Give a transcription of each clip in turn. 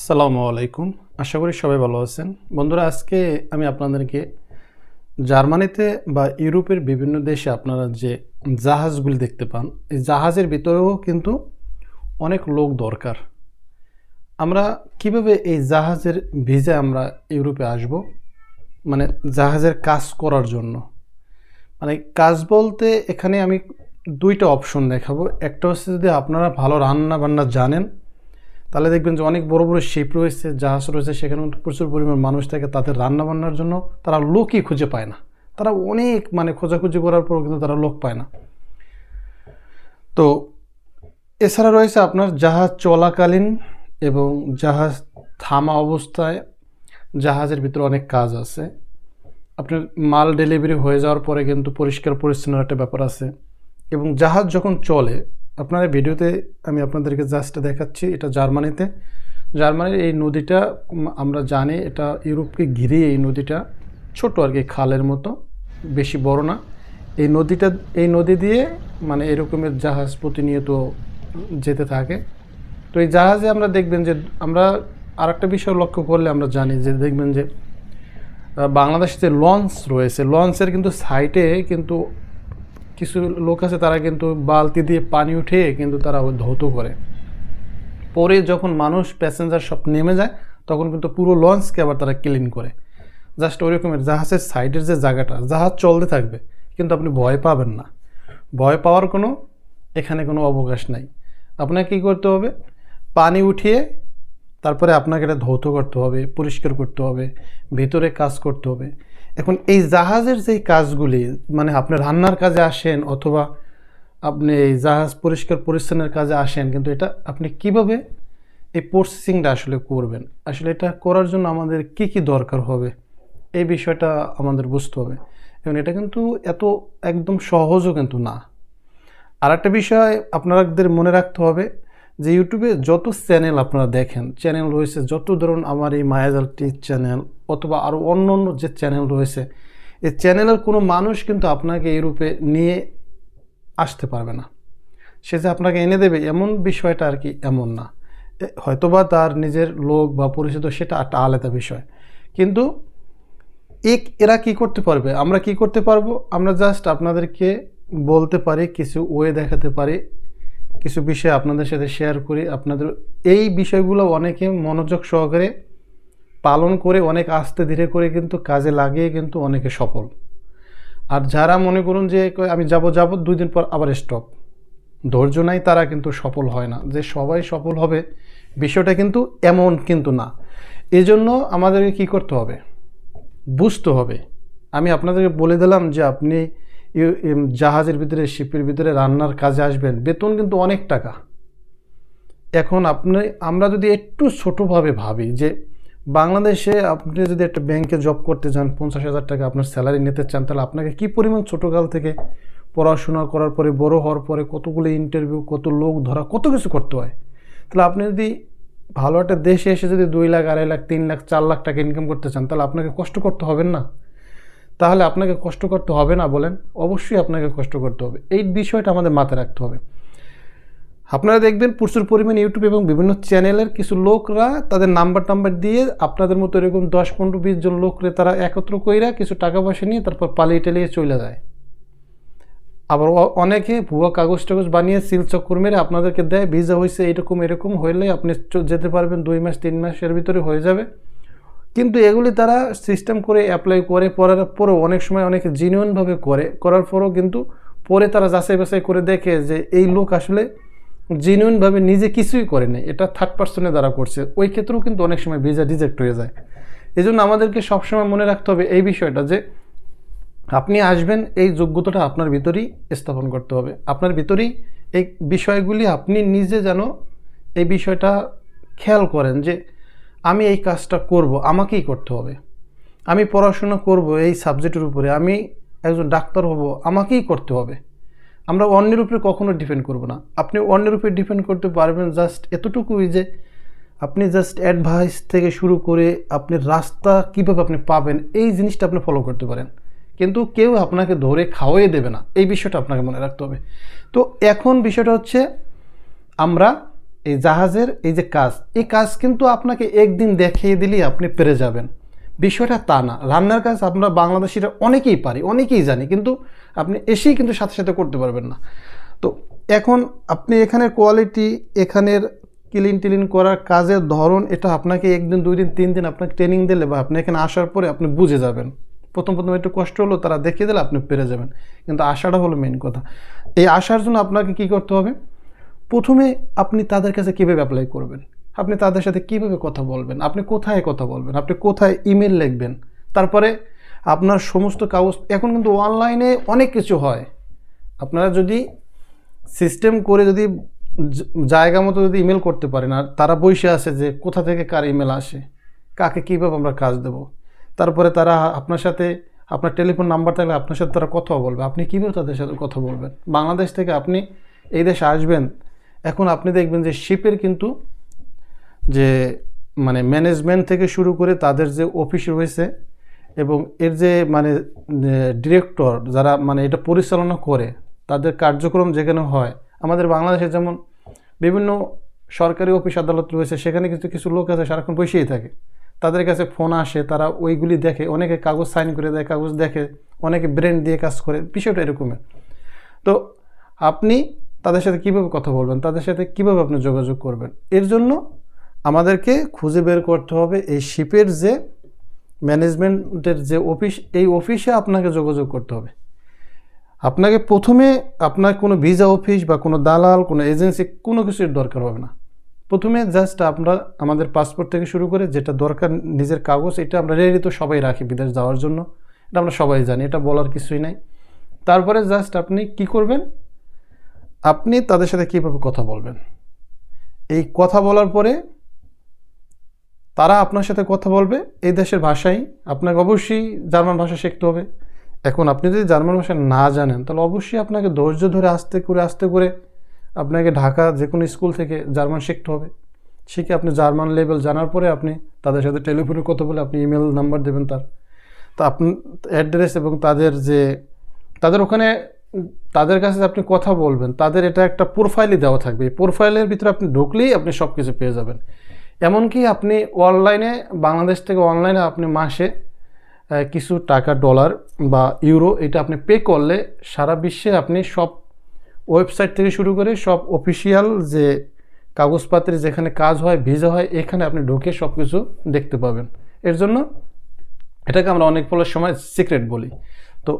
আসসালামু আলাইকুম। আশা করি সবাই ভালো আছেন। বন্ধুরা, আজকে আমি আপনাদেরকে জার্মানিতে বা ইউরোপের বিভিন্ন দেশে আপনারা যে জাহাজগুলি দেখতে পান, এই জাহাজের ভিতরেও কিন্তু অনেক লোক দরকার। আমরা কীভাবে এই জাহাজের ভিজে আমরা ইউরোপে আসব? মানে জাহাজের কাজ করার জন্য। মানে কাজ বলতে এখানে আমি দুইটা অপশন দেখাবো। একটা হচ্ছে যদি আপনারা ভালো রান্না বান্না জানেন তাহলে দেখবেন যে অনেক বড় বড় শিপ রয়েছে, জাহাজ রয়েছে, সেখানে প্রচুর পরিমাণ মানুষ থাকে, তাদের রান্না বান্নার জন্য তারা লোকই খুঁজে পায় না। তারা অনেক মানে খোঁজাখুঁজি করার পরও কিন্তু তারা লোক পায় না। তো এছাড়া রয়েছে আপনার জাহাজ চলাকালীন এবং জাহাজ থামা অবস্থায়। জাহাজের ভিতরে অনেক কাজ আছে। আপনার মাল ডেলিভারি হয়ে যাওয়ার পরে কিন্তু পরিষ্কার পরিচ্ছন্ন একটা ব্যাপার আছে এবং জাহাজ যখন চলে আপনার ভিডিওতে আমি আপনাদেরকে জাস্ট দেখাচ্ছি, এটা জার্মানিতে। জার্মানির এই নদীটা আমরা জানি এটা ইউরোপকে ঘিরে এই নদীটা ছোট আর কি, খালের মতো, বেশি বড় না। এই নদীটা, এই নদী দিয়ে মানে এরকমের জাহাজ প্রতিনিয়ত যেতে থাকে। তো এই জাহাজে আমরা দেখবেন যে, আমরা আরেকটা বিষয় লক্ষ্য করলে আমরা জানি যে, দেখবেন যে বাংলাদেশে যে লঞ্চ রয়েছে, লঞ্চের কিন্তু সাইটে কিন্তু কিছু লোক আছে তারা কিন্তু বালতি দিয়ে পানি উঠিয়ে কিন্তু তারা ধৌত করে। পরে যখন মানুষ প্যাসেঞ্জার সব নেমে যায়, তখন কিন্তু পুরো লঞ্চকে আবার তারা ক্লিন করে। জাস্ট ওই রকমের জাহাজের সাইডের যে জায়গাটা, জাহাজ চলতে থাকবে, কিন্তু আপনি ভয় পাবেন না। ভয় পাওয়ার কোনো, এখানে কোনো অবকাশ নাই। আপনাকে কী করতে হবে? পানি উঠিয়ে তারপরে আপনাকে এটা ধৌত করতে হবে, পরিষ্কার করতে হবে, ভিতরে কাজ করতে হবে। এখন এই জাহাজের যেই কাজগুলি মানে আপনি রান্নার কাজে আসেন অথবা আপনি এই জাহাজ পরিষ্কার পরিচ্ছন্নের কাজে আসেন, কিন্তু এটা আপনি কীভাবে এই প্রসেসিংটা আসলে করবেন? আসলে এটা করার জন্য আমাদের কি কি দরকার হবে? এই বিষয়টা আমাদের বুঝতে হবে। এবং এটা কিন্তু এত একদম সহজও কিন্তু না। আর একটা বিষয় আপনাদের মনে রাখতে হবে যে ইউটিউবে যত চ্যানেল আপনারা দেখেন চ্যানেল রয়েছে যত ধরুন আমার এই মায়াজালটি চ্যানেল অথবা আরও অন্য অন্য যে চ্যানেল রয়েছে, এই চ্যানেলের কোনো মানুষ কিন্তু আপনাকে ইউরোপে নিয়ে আসতে পারবে না। সে যে আপনাকে এনে দেবে এমন বিষয়টা আর কি এমন না। হয়তোবা তার নিজের লোক বা পরিচিত সেটা একটা আলাদা বিষয়। কিন্তু এক, এরা কি করতে পারবে? আমরা কি করতে পারব? আমরা জাস্ট আপনাদেরকে বলতে পারি, কিছু ওয়ে দেখাতে পারি, কিছু বিষয় আপনাদের সাথে শেয়ার করি। আপনাদের এই বিষয়গুলো অনেকে মনোযোগ সহকারে পালন করে অনেক আস্তে ধীরে করে কিন্তু কাজে লাগিয়ে কিন্তু অনেকে সফল। আর যারা মনে করুন যে আমি যাব যাব, দুই দিন পর আবার স্টপ ধৈর্য নাই, তারা কিন্তু সফল হয় না। যে সবাই সফল হবে, বিষয়টা কিন্তু এমন কিন্তু না। এজন্য জন্য আমাদেরকে কী করতে হবে? বুঝতে হবে। আমি আপনাদেরকে বলে দিলাম যে আপনি জাহাজের ভিতরে, শিপের ভিতরে রান্নার কাজে আসবেন। বেতন কিন্তু অনেক টাকা। এখন আপনি, আমরা যদি একটু ছোটোভাবে ভাবি যে বাংলাদেশে আপনি যদি একটা ব্যাংকে জব করতে যান, পঞ্চাশ হাজার টাকা আপনার স্যালারি নিতে চান, তাহলে আপনাকে কী পরিমাণ ছোটোকাল থেকে পড়াশোনা করার পরে, বড় হওয়ার পরে কতগুলো ইন্টারভিউ কত লোক ধরা, কত কিছু করতে হয়? তাহলে আপনি যদি ভালো একটা দেশে এসে যদি দুই লাখ, আড়াই লাখ, তিন লাখ, চার লাখ টাকা ইনকাম করতে চান, তাহলে আপনাকে কষ্ট করতে হবে না। তাহলে আপনাকে কষ্ট করতে হবে না বলেন, অবশ্যই আপনাকে কষ্ট করতে হবে। এই বিষয়টা আমাদের মাথায় রাখতে হবে। আপনারা দেখবেন প্রচুর পরিমাণ ইউটিউব এবং বিভিন্ন চ্যানেলের কিছু লোকরা তাদের নাম্বার টাম্বার দিয়ে আপনাদের মতো এরকম দশ, পনেরো, বিশ জন লোকরে তারা একত্র কইরা কিছু টাকা পয়সা নিয়ে তারপর পালিয়ে টালিয়ে চলে যায়। আবার অনেকে ভুয়া কাগজ টাগজ বানিয়ে সিল চক্কর মেরে আপনাদেরকে দেয় ভিসা হয়েছে এরকম এরকম হইলে আপনি যেতে পারবেন দুই মাস, তিন মাসের ভিতরে হয়ে যাবে। কিন্তু এগুলি তারা সিস্টেম করে অ্যাপ্লাই করে পড়ার পরেও অনেক সময় অনেকে জিনিয়নভাবে করে। করার পরেও কিন্তু পরে তারা যাচাই বাছাই করে দেখে যে এই লোক আসলে জেনুইনভাবে নিজে কিছুই করে নাই। এটা থার্ড পার্সনের দ্বারা করছে। ওই ক্ষেত্রেও কিন্তু অনেক সময় ভিসা রিজেক্ট হয়ে যায়। এই জন্য আমাদেরকে সবসময় মনে রাখতে হবে এই বিষয়টা যে, আপনি আসবেন, এই যোগ্যতাটা আপনার ভিতরেই স্থাপন করতে হবে। আপনার ভিতরেই এই বিষয়গুলি আপনি নিজে যেন এই বিষয়টা খেয়াল করেন যে, আমি এই কাজটা করব, আমাকেই করতে হবে। আমি পড়াশোনা করব এই সাবজেক্টের উপরে, আমি একজন ডাক্তার হব, আমাকেই করতে হবে। আমরা অন্যের উপরে কখনো ডিপেন্ড করব না। আপনি অন্যের উপরে ডিপেন্ড করতে পারবেন জাস্ট এতটুকুই যে আপনি জাস্ট অ্যাডভাইস থেকে শুরু করে আপনি রাস্তা কীভাবে আপনি পাবেন, এই জিনিসটা আপনি ফলো করতে পারেন। কিন্তু কেউ আপনাকে ধরে খাওয়াই দেবে না। এই বিষয়টা আপনাকে মনে রাখতে হবে। তো এখন বিষয়টা হচ্ছে আমরা এই জাহাজের এই যে কাজ, এই কাজ কিন্তু আপনাকে একদিন দেখিয়ে দিলেই আপনি পেরে যাবেন। বিষয়টা তা না। রান্নার কাজ আমরা বাংলাদেশিরা অনেকেই পারি, অনেকেই জানি। কিন্তু আপনি এসেই কিন্তু সাথে সাথে করতে পারবেন না। তো এখন আপনি এখানের কোয়ালিটি এখানের ক্লিন টিলিন করার কাজের ধরন, এটা আপনাকে একদিন, দুই দিন, তিন দিন আপনাকে ট্রেনিং দিলে বা আপনি এখানে আসার পরে আপনি বুঝে যাবেন। প্রথম প্রথম একটু কষ্ট হলো, তারা দেখিয়ে দিলে আপনি পেরে যাবেন। কিন্তু আশাটা হলো মেন কথা। এই আসার জন্য আপনাকে কি করতে হবে? প্রথমে আপনি তাদের কাছে কীভাবে অ্যাপ্লাই করবেন? আপনি তাদের সাথে কীভাবে কথা বলবেন? আপনি কোথায় কথা বলবেন? আপনি কোথায় ইমেল লিখবেন? তারপরে আপনার সমস্ত কাগজ, এখন কিন্তু অনলাইনে অনেক কিছু হয়। আপনারা যদি সিস্টেম করে যদি জায়গা মতো যদি ইমেল করতে পারেন, আর তারা বসে আছে যে কোথা থেকে কার ইমেল আসে, কাকে কীভাবে আমরা কাজ দেব, তারপরে তারা আপনার সাথে, আপনার টেলিফোন নাম্বার থাকলে আপনার সাথে তারা কথা বলবে। আপনি কীভাবে তাদের সাথে কথা বলবেন? বাংলাদেশ থেকে আপনি এই দেশে আসবেন, এখন আপনি দেখবেন যে শিপের কিন্তু যে মানে ম্যানেজমেন্ট থেকে শুরু করে তাদের যে অফিস রয়েছে এবং এর যে মানে ডিরেক্টর যারা মানে এটা পরিচালনা করে, তাদের কার্যক্রম যেখানে হয়, আমাদের বাংলাদেশে যেমন বিভিন্ন সরকারি অফিস আদালত রয়েছে, সেখানে কিন্তু কিছু লোক আছে, সারাক্ষণ বসেই থাকে। তাদের কাছে ফোন আসে, তারা ওইগুলি দেখে, অনেকে কাগজ সাইন করে দেয়, কাগজ দেখে, অনেকে ব্রেন দিয়ে কাজ করে, বিষয়টা এরকমের তো আপনি তাদের সাথে কীভাবে কথা বলবেন? তাদের সাথে কীভাবে আপনি যোগাযোগ করবেন? এর জন্য আমাদেরকে খুঁজে বের করতে হবে এই শিপের যে ম্যানেজমেন্টের যে অফিস, এই অফিসে আপনাকে যোগাযোগ করতে হবে। আপনাকে প্রথমে আপনার কোনো ভিসা অফিস বা কোনো দালাল, কোনো এজেন্সি, কোনো কিছুর দরকার হবে না। প্রথমে জাস্ট আমরা আমাদের পাসপোর্ট থেকে শুরু করে যেটা দরকার নিজের কাগজ, এটা আমরা রেডি তো সবাই রাখি বিদেশ যাওয়ার জন্য। এটা আমরা সবাই জানি, এটা বলার কিছুই নাই। তারপরে জাস্ট আপনি কি করবেন? আপনি তাদের সাথে কীভাবে কথা বলবেন? এই কথা বলার পরে তারা আপনার সাথে কথা বলবে, এই দেশের ভাষাই আপনাকে অবশ্যই জার্মান ভাষা শিখতে হবে। এখন আপনি যদি জার্মান ভাষা না জানেন, তাহলে অবশ্যই আপনাকে ধৈর্য ধরে আস্তে করে আস্তে করে আপনাকে ঢাকা যে কোনো স্কুল থেকে জার্মান শিখতে হবে। শিখে আপনি জার্মান লেভেল জানার পরে আপনি তাদের সাথে টেলিফোনে কথা বলে আপনি ইমেল নাম্বার দেবেন তার। তা আপনি অ্যাড্রেস এবং তাদের যে, তাদের ওখানে তাদের কাছে আপনি কথা বলবেন, তাদের এটা একটা প্রোফাইলই দেওয়া থাকবে। এই প্রোফাইলের ভিতরে আপনি ঢুকলেই আপনি সব কিছু পেয়ে যাবেন। এমনকি আপনি অনলাইনে, বাংলাদেশ থেকে অনলাইনে আপনি মাসে কিছু টাকা, ডলার বা ইউরো এটা আপনি পে করলে সারা বিশ্বে আপনি সব ওয়েবসাইট থেকে শুরু করে সব অফিসিয়াল যে কাগজপত্রে যেখানে কাজ হয় ভিজা হয়, এখানে আপনি ঢুকে সব কিছু দেখতে পাবেন। এর জন্য এটাকে আমরা অনেক ফলের সময় সিক্রেট বলি। তো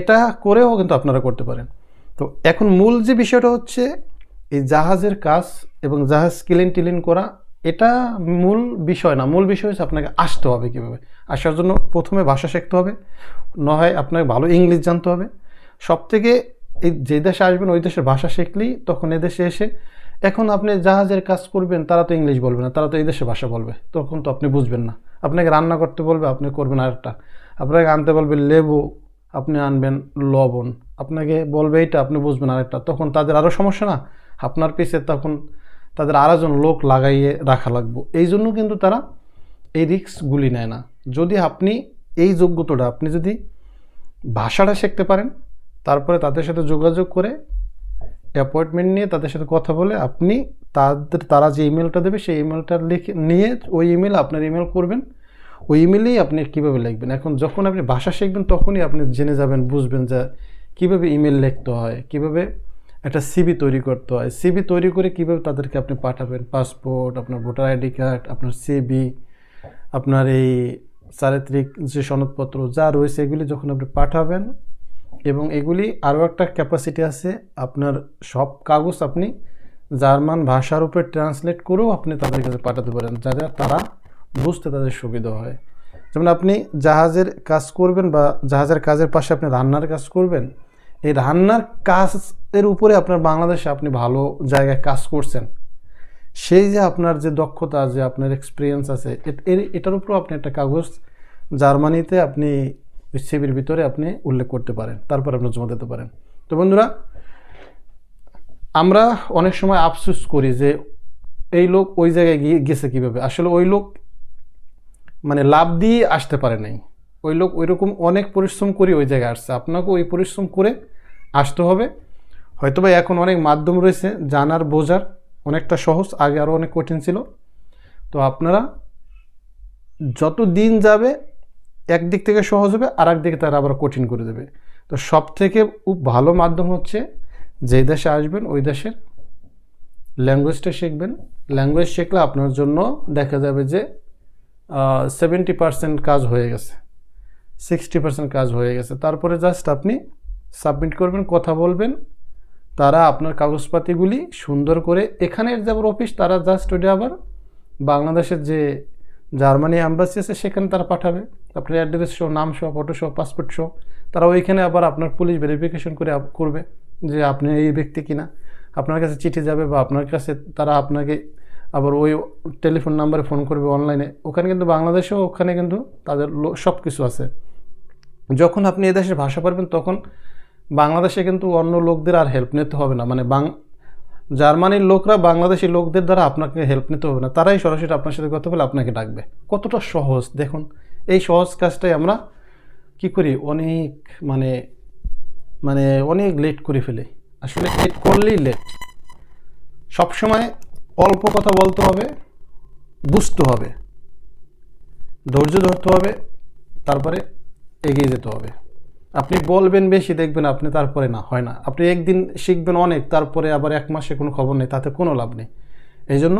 এটা করেও কিন্তু আপনারা করতে পারেন। তো এখন মূল যে বিষয়টা হচ্ছে, এই জাহাজের কাজ এবং জাহাজ ক্লিন টিলিন করা এটা মূল বিষয় না, মূল বিষয় হচ্ছে আপনাকে আসতে হবে কীভাবে? আসার জন্য প্রথমে ভাষা শিখতে হবে নয় আপনাকে ভালো ইংলিশ জানতে হবে। সব থেকে এই যে দেশে আসবেন, ওই দেশের ভাষা শিখলেই তখন এদেশে এসে, এখন আপনি জাহাজের কাজ করবেন, তারা তো ইংলিশ বলবে না, তারা তো এই দেশে ভাষা বলবে, তখন তো আপনি বুঝবেন না। আপনাকে রান্না করতে বলবে, আপনি করবেন আরেকটা। আপনাকে আনতে বলবে লেবু, আপনি আনবেন লবণ, আপনাকে বলবে এইটা, আপনি বুঝবেন আরেকটা। তখন তাদের আরও সমস্যা না, আপনার পিছে তখন তাদের আরেকজন লোক লাগাইয়ে রাখা লাগবো। এই জন্য কিন্তু তারা এই রিস্কগুলি নেয় না। যদি আপনি এই যোগ্যতাটা, আপনি যদি ভাষাটা শিখতে পারেন, তারপরে তাদের সাথে যোগাযোগ করে অ্যাপয়েন্টমেন্ট নিয়ে তাদের সাথে কথা বলে আপনি তাদের, তারা যে ইমেলটা দেবে সেই ইমেলটা লিখে, নিয়ে ওই ইমেল আপনার ইমেল করবেন। ওই ইমেলেই আপনি কীভাবে লিখবেন? এখন যখন আপনি ভাষা শিখবেন, তখনই আপনি জেনে যাবেন, বুঝবেন যে কীভাবে ইমেল লিখতে হয়, কীভাবে একটা সিবি তৈরি করতে হয়। সিবি তৈরি করে কীভাবে তাদেরকে আপনি পাঠাবেন? পাসপোর্ট, আপনার ভোটার আইডি কার্ড, আপনার সিবি আপনার এই চারিত্রিক যে সনদপত্র যা রয়েছে এগুলি যখন আপনি পাঠাবেন এবং এগুলি আরও একটা ক্যাপাসিটি আছে, আপনার সব কাগজ আপনি জার্মান ভাষার উপরে ট্রান্সলেট করেও আপনি তাদের কাছে পাঠাতে পারেন, যাতে তারা বুঝতে তাদের সুবিধা হয়। যেমন আপনি জাহাজের কাজ করবেন বা জাহাজের কাজের পাশে আপনি রান্নার কাজ করবেন এই রান্নার কাজের উপরে আপনার বাংলাদেশে আপনি ভালো জায়গায় কাজ করছেন। সেই যে আপনার যে দক্ষতা, যে আপনার এক্সপিরিয়েন্স আছে এটার উপরেও আপনি একটা কাগজ জার্মানিতে আপনি সিবির ভিতরে আপনি উল্লেখ করতে পারেন। তারপর আপনি জমা দিতে পারেন। তো বন্ধুরা, আমরা অনেক সময় আফসোস করি যে এই লোক ওই জায়গায় গিয়ে গেছে কীভাবে? আসলে ওই লোক মানে লাভ দিয়ে আসতে পারে নাই। ওই লোক ওইরকম অনেক পরিশ্রম করে ওই জায়গায় আসছে। আপনাকে ওই পরিশ্রম করে আসতে হবে। হয়তোবা এখন অনেক মাধ্যম রয়েছে জানার, বোঝার, অনেকটা সহজ, আগে আরও অনেক কঠিন ছিল। তো আপনারা যত দিন যাবে, একদিক থেকে সহজ হবে আর একদিকে তারা আবার কঠিন করে দেবে। তো সব থেকে খুব ভালো মাধ্যম হচ্ছে যেই দেশে আসবেন, ওই দেশের ল্যাঙ্গুয়েজটা শিখবেন। ল্যাঙ্গুয়েজ শিখলে আপনার জন্য দেখা যাবে যে সেভেন্টি পার্সেন্ট কাজ হয়ে গেছে। সিক্সটি পার্সেন্ট কাজ হয়ে গেছে। তারপরে জাস্ট আপনি সাবমিট করবেন, কথা বলবেন। তারা আপনার কাগজপাতিগুলি সুন্দর করে এখানের যে আবার অফিস তারা জাস্ট ওইটা আবার বাংলাদেশের যে জার্মানি অ্যাম্বাসি আছে, সেখানে তারা পাঠাবে। আপনার অ্যাড্রেস সহ নাম সহ ফটো সহ পাসপোর্ট সহ তারা ওইখানে আবার আপনার পুলিশ ভেরিফিকেশন করে করবে যে আপনি এই ব্যক্তি কিনা। আপনার কাছে চিঠি যাবে বা আপনার কাছে তারা আপনাকে আবার ওই টেলিফোন নাম্বারে ফোন করবে অনলাইনে। ওখানে কিন্তু বাংলাদেশেও ওখানে কিন্তু তাদের সব কিছু আছে। যখন আপনি এদেশের ভাষা পারবেন, তখন বাংলাদেশে কিন্তু অন্য লোকদের আর হেল্প নিতে হবে না। মানে বাং জার্মানির লোকরা বাংলাদেশি লোকদের দ্বারা আপনাকে হেল্প নিতে হবে না। তারাই সরাসরি আপনার সাথে কথা বলে আপনাকে ডাকবে। কতটা সহজ। দেখুন, এই সহজ কাজটাই আমরা কি করি? অনেক মানে মানে অনেক লেট করে ফেলি। আসলে লেট করলেই লেট সবসময় অল্প কথা বলতে হবে, বুঝতে হবে, ধৈর্য ধরতে হবে, তারপরে এগিয়ে যেতে হবে। আপনি বলবেন বেশি, দেখবেন আপনি তারপরে না, হয় না। আপনি একদিন শিখবেন অনেক, তারপরে আবার এক মাসে কোনো খবর নেই, তাতে কোনো লাভ নেই। এই জন্য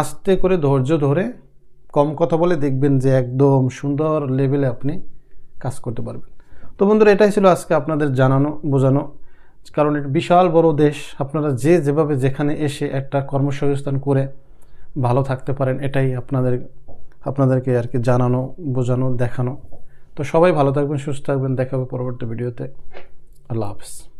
আস্তে করে ধৈর্য ধরে কম কথা বলে দেখবেন যে একদম সুন্দর লেভেলে আপনি কাজ করতে পারবেন। তো বন্ধুরা, এটাই ছিল আজকে আপনাদের জানানো, বোঝানো কারণ এটা বিশাল বড় দেশ। আপনারা যে যেভাবে যেখানে এসে একটা কর্মসংস্থান করে ভালো থাকতে পারেন, এটাই আপনাদের, আপনাদেরকে আর কি জানানো, বোঝানো, দেখানো। তো সবাই ভালো থাকবেন, সুস্থ থাকবেন। দেখাবে পরবর্তী ভিডিওতে। আল্লাহ হাফিজ।